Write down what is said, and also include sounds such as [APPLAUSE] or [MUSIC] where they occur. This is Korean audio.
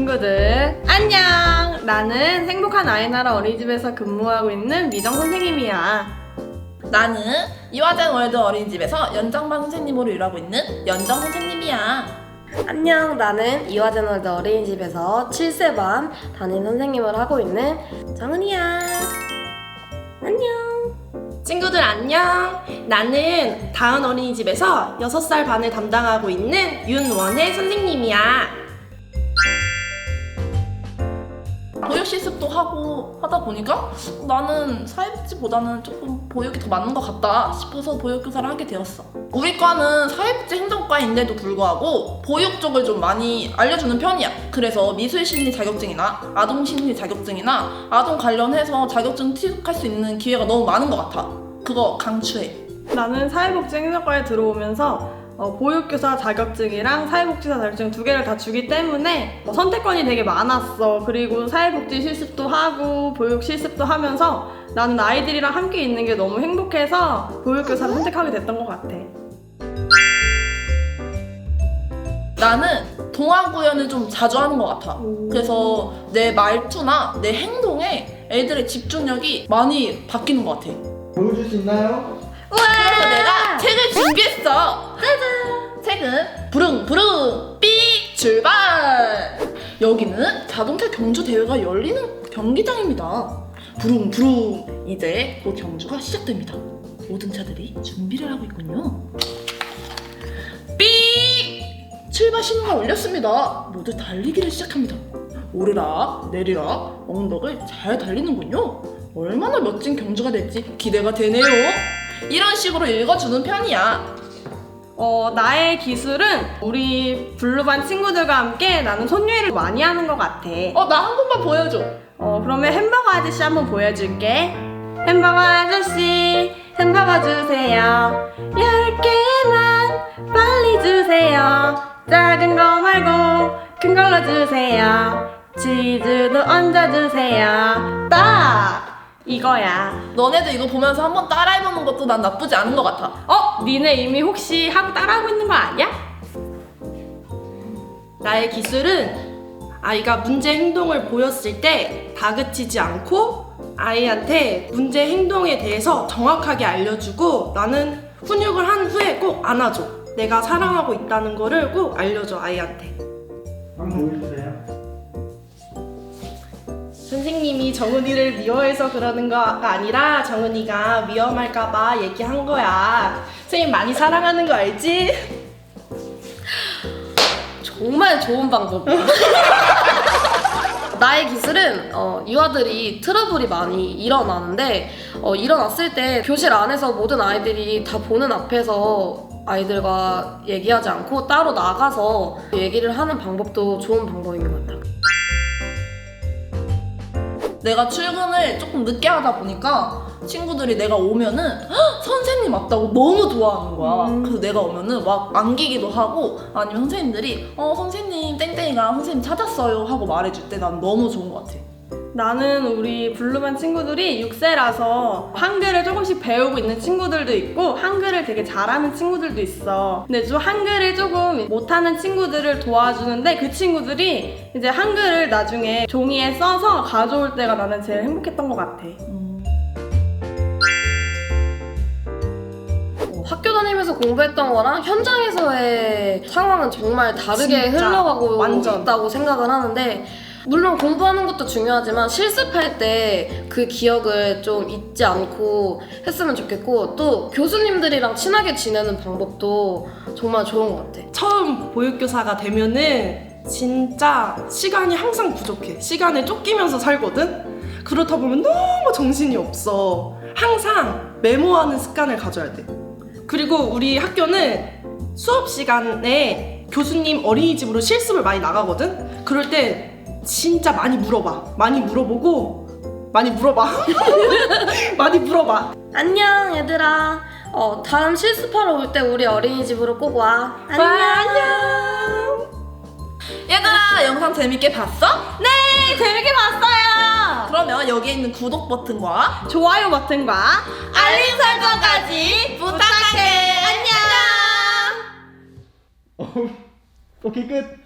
친구들 안녕 나는 행복한 아이나라 어린이집에서 근무하고 있는 미정 선생님이야 나는 이화전 월드 어린이집에서 연장반 선생님으로 일하고 있는 연정 선생님이야. 안녕, 나는 이화제널드 어린이집에서 7세 반 담임 선생님을 하고 있는 정은이야. 안녕. 친구들 안녕. 나는 다은 어린이집에서 6살 반을 담당하고 있는 윤원혜 선생님이야. 보육 실습도 하고 하다 보니까 나는 사회복지보다는 조금 보육이 더 맞는 것 같다 싶어서 보육교사를 하게 되었어. 우리 과는 사회복지 행정과인데도 불구하고 보육 쪽을 좀 많이 알려주는 편이야. 그래서 미술심리 자격증이나 아동심리 자격증이나 아동 관련해서 자격증 취득할 수 있는 기회가 너무 많은 것 같아. 그거 강추해. 나는 사회복지 행정과에 들어오면서 어, 보육교사 자격증이랑 사회복지사 자격증 두 개를 다 주기 때문에 어, 선택권이 되게 많았어. 그리고 사회복지 실습도 하고 보육 실습도 하면서 나는 아이들이랑 함께 있는 게 너무 행복해서 보육교사를 선택하게 됐던 것 같아. 나는 동화 구연을 좀 자주 하는 것 같아. 그래서 내 말투나 내 행동에 애들의 집중력이 많이 바뀌는 것 같아. 보여줄 수 있나요? 그래서. 짜잔. 책은 부릉부릉 삑 출발. 여기는 자동차 경주 대회가 열리는 경기장입니다. 부릉부릉 이제 곧 경주가 시작됩니다. 모든 차들이 준비를 하고 있군요. 삑 출발 신호가 울렸습니다. 모두 달리기를 시작합니다. 오르락 내리락 언덕을 잘 달리는군요. 얼마나 멋진 경주가 될지 기대가 되네요. 이런 식으로 읽어주는 편이야. 어, 나의 기술은 우리 블루반 친구들과 함께 나는 손유일을 많이 하는 것 같아. 어, 나 한 번만 보여줘. 어, 그러면 햄버거 아저씨 한번 보여줄게. 햄버거 아저씨, 햄버거 주세요. 열 개만 빨리 주세요. 작은 거 말고 큰 걸로 주세요. 치즈도 얹어주세요. 딱! 이거야. 너네도 이거 보면서 한번 따라해보는 것도 난 나쁘지 않은 것 같아. 어? 니네 이미 혹시 하고 따라하고 있는 거 아니야? 나의 기술은 아이가 문제 행동을 보였을 때 다그치지 않고 아이한테 문제 행동에 대해서 정확하게 알려주고 나는 훈육을 한 후에 꼭 안아줘. 내가 사랑하고 있다는 거를 꼭 알려줘 아이한테. 한번 보여주세요. 선생님이 정은이를 미워해서 그러는 거가 아니라 정은이가 위험할까봐 얘기한 거야. 선생님 많이 사랑하는 거 알지? 정말 좋은 방법이야. [LAUGHS] 나의 기술은 어, 유아들이 트러블이 많이 일어나는데 어, 일어났을 때 교실 안에서 모든 아이들이 다 보는 앞에서 아이들과 얘기하지 않고 따로 나가서 얘기를 하는 방법도 좋은 방법인 것 같아. 내가 출근을 조금 늦게 하다 보니까 친구들이 내가 오면은 "헉, 선생님 왔다고 너무 좋아하는 거야. 그래서 내가 오면은 막 안기기도 하고 아니면 선생님들이 어 선생님 땡땡이가 선생님 찾았어요 하고 말해줄 때 난 너무 좋은 것 같아. 나는 우리 블루반 친구들이 6세라서 한글을 조금씩 배우고 있는 친구들도 있고 한글을 되게 잘하는 친구들도 있어. 근데 좀 한글을 조금 못하는 친구들을 도와주는데 그 친구들이 이제 한글을 나중에 종이에 써서 가져올 때가 나는 제일 행복했던 것 같아. 어, 학교 다니면서 공부했던 거랑 현장에서의 상황은 정말 다르게 진짜, 흘러가고 완전. 있다고 생각을 하는데 물론 공부하는 것도 중요하지만 실습할 때 그 기억을 좀 잊지 않고 했으면 좋겠고 또 교수님들이랑 친하게 지내는 방법도 정말 좋은 것 같아. 처음 보육교사가 되면은 진짜 시간이 항상 부족해. 시간에 쫓기면서 살거든? 그렇다 보면 너무 정신이 없어. 항상 메모하는 습관을 가져야 돼. 그리고 우리 학교는 수업 시간에 교수님 어린이집으로 실습을 많이 나가거든? 그럴 때 진짜 많이 물어봐. 많이 물어보고, 많이 물어봐. [LAUGHS] 많이 물어봐. 안녕 얘들아. 어, 다음 실습하러 올 때 우리 어린이집으로 꼭 와. 안녕. 안녕. 얘들아 영상 재밌게 봤어? 네, 재밌게 봤어요. 그러면 여기에 있는 구독 버튼과 좋아요 버튼과 알림 설정까지 부탁할게. 안녕. 오케이 끝.